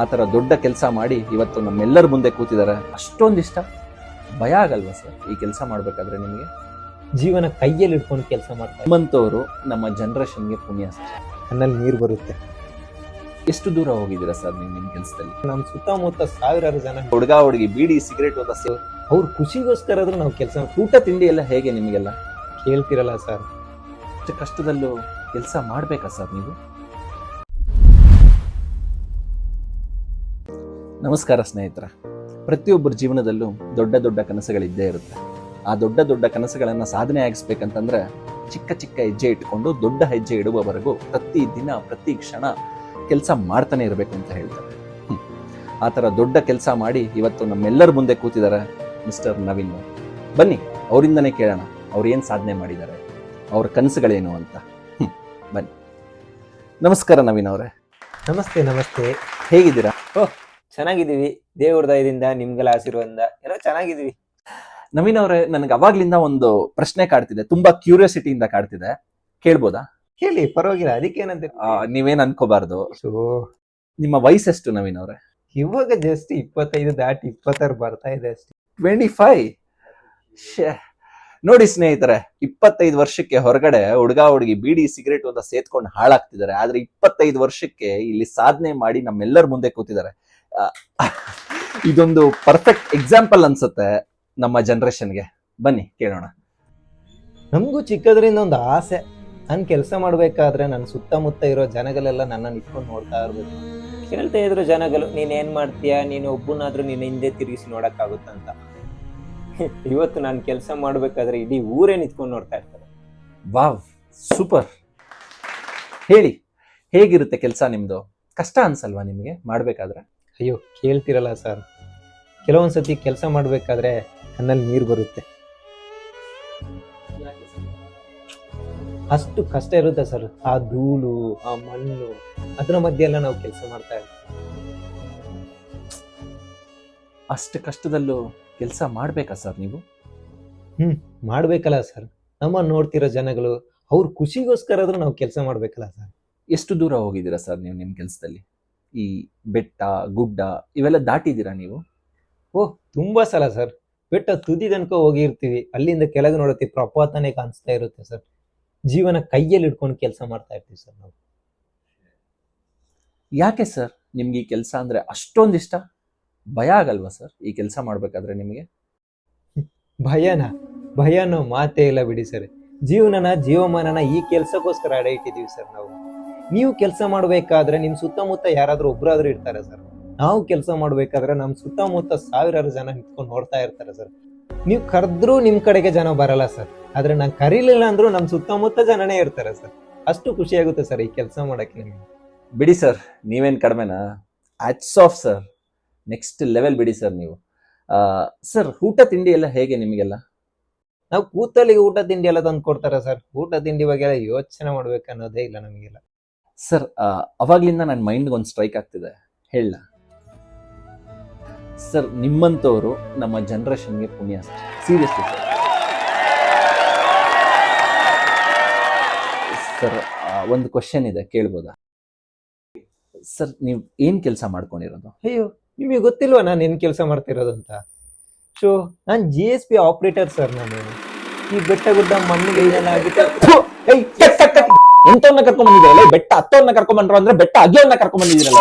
ಆ ಥರ ದೊಡ್ಡ ಕೆಲಸ ಮಾಡಿ ಇವತ್ತು ನಮ್ಮೆಲ್ಲರ ಮುಂದೆ ಕೂತಿದ್ದಾರೆ. ಅಷ್ಟೊಂದಿಷ್ಟ ಭಯ ಆಗಲ್ವಾ ಸರ್ ಈ ಕೆಲಸ ಮಾಡ್ಬೇಕಾದ್ರೆ ನಿಮಗೆ? ಜೀವನ ಕೈಯಲ್ಲಿ ಇಟ್ಕೊಂಡು ಕೆಲಸ ಮಾಡ್ತಾರೆ. ನಿಮ್ಮಂಥವ್ರು ನಮ್ಮ ಜನರೇಷನ್ಗೆ ಪುಣ್ಯ ಸರ್. ಕಣ್ಣಲ್ಲಿ ನೀರು ಬರುತ್ತೆ. ಎಷ್ಟು ದೂರ ಹೋಗಿದ್ದೀರಾ ಸರ್ ನೀವು ನಿಮ್ಮ ಕೆಲಸದಲ್ಲಿ? ನಮ್ಮ ಸುತ್ತಮುತ್ತ ಸಾವಿರಾರು ಜನ ಹುಡುಗ ಹುಡುಗಿ ಬೀಡಿ ಸಿಗರೇಟ್ ಹೋದ ಅವ್ರ ಖುಷಿಗೋಸ್ಕರ ಆದ್ರೂ ನಾವು ಕೆಲಸ ಊಟ ತಿಂಡಿ ಎಲ್ಲ ಹೇಗೆ ನಿಮಗೆಲ್ಲ? ಕೇಳ್ತಿರಲ್ಲ ಸರ್. ಅಷ್ಟು ಕಷ್ಟದಲ್ಲೂ ಕೆಲಸ ಮಾಡಬೇಕಾ ಸರ್ ನೀವು? ನಮಸ್ಕಾರ ಸ್ನೇಹಿತರ. ಪ್ರತಿಯೊಬ್ಬರ ಜೀವನದಲ್ಲೂ ದೊಡ್ಡ ದೊಡ್ಡ ಕನಸುಗಳಿದ್ದೇ ಇರುತ್ತೆ. ಆ ದೊಡ್ಡ ದೊಡ್ಡ ಕನಸುಗಳನ್ನು ಸಾಧನೆ ಆಗಿಸ್ಬೇಕಂತಂದ್ರೆ ಚಿಕ್ಕ ಚಿಕ್ಕ ಹೆಜ್ಜೆ ಇಟ್ಕೊಂಡು ದೊಡ್ಡ ಹೆಜ್ಜೆ ಇಡುವವರೆಗೂ ಪ್ರತಿ ದಿನ ಪ್ರತಿ ಕ್ಷಣ ಕೆಲಸ ಮಾಡ್ತಾನೆ ಇರಬೇಕು ಅಂತ ಹೇಳ್ತಾರೆ. ಆ ಥರ ದೊಡ್ಡ ಕೆಲಸ ಮಾಡಿ ಇವತ್ತು ನಮ್ಮೆಲ್ಲರ ಮುಂದೆ ಕೂತಿದ್ದಾರೆ ಮಿಸ್ಟರ್ ನವೀನ್ ಅವ್ರು. ಬನ್ನಿ ಅವರಿಂದನೇ ಕೇಳೋಣ ಅವ್ರು ಏನು ಸಾಧನೆ ಮಾಡಿದ್ದಾರೆ ಅವ್ರ ಕನಸುಗಳೇನು ಅಂತ. ಬನ್ನಿ. ನಮಸ್ಕಾರ ನವೀನ್ ಅವರೇ. ನಮಸ್ತೆ ನಮಸ್ತೆ. ಹೇಗಿದ್ದೀರಾ? ಚೆನ್ನಾಗಿದ್ದೀವಿ. ದೇವ್ರ ದಯದಿಂದ ನಿಮ್ಗೆಲ್ಲ ಆಶೀರ್ವಾದ ಎಲ್ಲ ಚೆನ್ನಾಗಿದ್ದೀವಿ. ನವೀನ್ ಅವರೇ ನನಗೆ ಅವಾಗ್ಲಿಂದ ಒಂದು ಪ್ರಶ್ನೆ ಕಾಡ್ತಿದೆ. ತುಂಬಾ ಕ್ಯೂರಿಯಾಸಿಟಿಯಿಂದ ಕಾಡ್ತಿದೆ. ಕೇಳ್ಬೋದಾ? ಹೇಳಿ ಪರವಾಗಿಲ್ಲ. ಅದಕ್ಕೇನಂತ ಆ, ನೀವೇನ್ ಅನ್ಕೋಬಾರ್ದು. ಸೊ ನಿಮ್ಮ ವಯಸ್ಸೆಷ್ಟು ನವೀನ್ ಅವರೇ ಇವಾಗ ಜಸ್ಟ್ ಇಪ್ಪತ್ತೈದು ದಾಟಿ ಇಪ್ಪತ್ತಾರು ಬರ್ತಾ ಇದೆ ಅಷ್ಟೇ. ಟ್ವೆಂಟಿ ಫೈವ್ ನೋಡಿ ಸ್ನೇಹಿತರೆ, ಇಪ್ಪತ್ತೈದು ವರ್ಷಕ್ಕೆ ಹೊರಗಡೆ ಹುಡುಗ ಹುಡುಗಿ ಬೀಡಿ ಸಿಗರೇಟ್ ಅಂತ ಸೇತ್ಕೊಂಡು ಹಾಳಾಗ್ತಿದ್ದಾರೆ. ಆದ್ರೆ ಇಪ್ಪತ್ತೈದು ವರ್ಷಕ್ಕೆ ಇಲ್ಲಿ ಸಾಧನೆ ಮಾಡಿ ನಮ್ಮೆಲ್ಲರ ಮುಂದೆ ಕೂತಿದ್ದಾರೆ. ಇದೊಂದು ಪರ್ಫೆಕ್ಟ್ ಎಕ್ಸಾಂಪಲ್ ಅನ್ಸುತ್ತೆ ನಮ್ಮ ಜನರೇಷನ್ಗೆ ಬನ್ನಿ, ಕೇಳೋಣ. ನಮಗೂ ಚಿಕ್ಕದ್ರಿಂದ ಒಂದು ಆಸೆ. ನಾನು ಕೆಲಸ ಮಾಡ್ಬೇಕಾದ್ರೆ ನನ್ನ ಸುತ್ತಮುತ್ತ ಇರೋ ಜನಗಳೆಲ್ಲ ನನ್ನನ್ನು ಇಟ್ಕೊಂಡು ನೋಡ್ತಾ ಇರ್ಬೇಕು. ಕೇಳ್ತಾ ಇದ್ರು ಜನಗಳು, ನೀನ್ ಏನ್ ಮಾಡ್ತೀಯಾ? ನೀನು ಒಬ್ಬನಾದ್ರೂ ನಿನ್ನ ಹಿಂದೆ ತಿರುಗಿಸಿ ನೋಡಕ್ಕಾಗುತ್ತಂತ. ಇವತ್ತು ನಾನು ಕೆಲಸ ಮಾಡಬೇಕಾದ್ರೆ ಇಡೀ ಊರೇ ನಿಂತ್ಕೊಂಡು ನೋಡ್ತಾ ಇರ್ತಾರೆ. Wow super. ಹೇಳಿ ಹೇಗಿರುತ್ತೆ ಕೆಲಸ ನಿಮ್ಮದು ಕಷ್ಟ ಅನ್ಸಲ್ವಾ ನಿಮಗೆ ಮಾಡಬೇಕಾದ್ರೆ? ಅಯ್ಯೋ ಕೇಳ್ತಿರಲ್ಲ ಸರ್. ಕೆಲವೊಂದ್ಸತಿ ಕೆಲಸ ಮಾಡಬೇಕಾದ್ರೆ ಕಣ್ಣಲ್ಲಿ ನೀರು ಬರುತ್ತೆ. ಅಷ್ಟು ಕಷ್ಟ ಇರುತ್ತೆ ಸರ್. ಆ ಧೂಳು ಆ ಮಣ್ಣು ಅದರ ಮಧ್ಯೆ ಎಲ್ಲ ನಾವು ಕೆಲಸ ಮಾಡ್ತಾ ಇರ್ತೀವಿ. ಅಷ್ಟು ಕಷ್ಟದಲ್ಲೂ ಕೆಲಸ ಮಾಡ್ಬೇಕಾ ಸರ್ ನೀವು? ಮಾಡ್ಬೇಕಲ್ಲ ಸರ್. ನಮ್ಮ ನೋಡ್ತಿರೋ ಜನಗಳು ಅವ್ರ ಖುಷಿಗೋಸ್ಕರ ಆದ್ರೂ ನಾವು ಕೆಲಸ ಮಾಡ್ಬೇಕಲ್ಲ ಸರ್. ಎಷ್ಟು ದೂರ ಹೋಗಿದ್ದೀರಾ ಸರ್ ನೀವು ನಿಮ್ಮ ಕೆಲಸದಲ್ಲಿ? ಈ ಬೆಟ್ಟ ಗುಡ್ಡ ಇವೆಲ್ಲ ದಾಟಿದ್ದೀರಾ ನೀವು? ಓಹ್ ತುಂಬಾ ಸಲ ಸರ್. ಬೆಟ್ಟ ತುದಿ ತನಕ ಹೋಗಿರ್ತೀವಿ. ಅಲ್ಲಿಂದ ಕೆಳಗೆ ನೋಡುತ್ತೀವಿ ಪ್ರಪಾತನೇ ಕಾಣಿಸ್ತಾ ಇರುತ್ತೆ ಸರ್. ಜೀವನ ಕೈಯಲ್ಲಿ ಇಟ್ಕೊಂಡು ಕೆಲಸ ಮಾಡ್ತಾ ಇರ್ತೀವಿ ಸರ್ ನಾವು. ಯಾಕೆ ಸರ್ ನಿಮ್ಗೆ ಈ ಕೆಲಸ ಅಂದ್ರೆ ಅಷ್ಟೊಂದು ಇಷ್ಟ? ಭಯ ಆಗಲ್ವಾ ಸರ್ ಈ ಕೆಲಸ ಮಾಡ್ಬೇಕಾದ್ರೆ ನಿಮಗೆ? ಭಯನ? ಭಯ ಅನ್ನೋ ಮಾತೇ ಇಲ್ಲ ಬಿಡಿ ಸರ್. ಜೀವನನ ಜೀವಮಾನನ ಈ ಕೆಲಸಕ್ಕೋಸ್ಕರ ಅಡ ಇಟ್ಟಿದೀವಿ ಸರ್ ನಾವು. ನೀವು ಕೆಲಸ ಮಾಡ್ಬೇಕಾದ್ರೆ ನಿಮ್ ಸುತ್ತಮುತ್ತ ಯಾರಾದರೂ ಒಬ್ರಾದ್ರು ಇರ್ತಾರೆ ಸರ್. ನಾವು ಕೆಲಸ ಮಾಡ್ಬೇಕಾದ್ರೆ ನಮ್ ಸುತ್ತಮುತ್ತ ಸಾವಿರಾರು ಜನ ನಿಂತ್ಕೊಂಡು ನೋಡ್ತಾ ಇರ್ತಾರೆ ಸರ್. ನೀವು ಕರೆದ್ರೂ ನಿಮ್ ಕಡೆಗೆ ಜನ ಬರಲ್ಲ ಸರ್. ಆದ್ರೆ ನಾನು ಕರೀಲಿಲ್ಲ ಅಂದ್ರೂ ನಮ್ ಸುತ್ತಮುತ್ತ ಜನನೇ ಇರ್ತಾರೆ ಸರ್. ಅಷ್ಟು ಖುಷಿ ಆಗುತ್ತೆ ಸರ್ ಈ ಕೆಲಸ ಮಾಡಕ್ಕೆ ನಿಮಗೆ. ಬಿಡಿ ಸರ್ ನೀವೇನ್ ಕಡಿಮೆನಾ? Hats off sir. Next level ಬಿಡಿ ಸರ್ ನೀವು. ಸರ್ ಊಟ ತಿಂಡಿ ಎಲ್ಲ ಹೇಗೆ ನಿಮಗೆಲ್ಲ? ನಾವು ಕೂತಲ್ಲಿಗೆ ಊಟ ತಿಂಡಿ ಎಲ್ಲ ತಂದು ಕೊಡ್ತಾರೆ ಸರ್ ಊಟ ತಿಂಡಿ ಬಗ್ಗೆ ಎಲ್ಲ ಯೋಚನೆ ಮಾಡ್ಬೇಕು ಅನ್ನೋದೇ ಇಲ್ಲ ನಮಗೆಲ್ಲ. ಸರ್ ಅವಾಗ್ಲಿಂದ ನನ್ನ ಮೈಂಡ್ಗೆ ಒಂದು ಸ್ಟ್ರೈಕ್ ಆಗ್ತಿದೆ. ಹೇಳ ಸರ್ ನಿಮ್ಮಂತವರು ನಮ್ಮ ಜನ್ರೇಷನ್ಗೆ ಪುಣ್ಯ ಸರ್ ಸೀರಿಯಸ್ಲಿ ಸರ್ ಸರ್ ಒಂದು ಕ್ವಶನ್ ಇದೆ ಕೇಳ್ಬೋದಾ? ಸರ್ ನೀವು ಏನು ಕೆಲಸ ಮಾಡ್ಕೊಂಡಿರೋದು? ಅಯ್ಯೋ ನಿಮಗೆ ಗೊತ್ತಿಲ್ವಾ ನಾನು ಏನು ಕೆಲಸ ಮಾಡ್ತಿರೋದು ಅಂತ? ಸೊ ನಾನು G S P operator sir ನಾನು. ಈ ಬೆಟ್ಟ ಗುಡ್ಡ ಮಣ್ಣಿಗೆ ಎಂತವನ್ನ ಕರ್ಕೊಂಡ್ ಬಂದಿದ್ದೀರಲ್ಲ ಬೆಟ್ಟ ಹತ್ತವನ್ನ ಕರ್ಕೊಂಡ್ ಬಂದ್ರು ಅಂದ್ರೆ ಬೆಟ್ಟ ಅಗಿಯವನ್ನ ಕರ್ಕೊಂಡ್ ಬಂದಿದ್ದೀರಲ್ಲ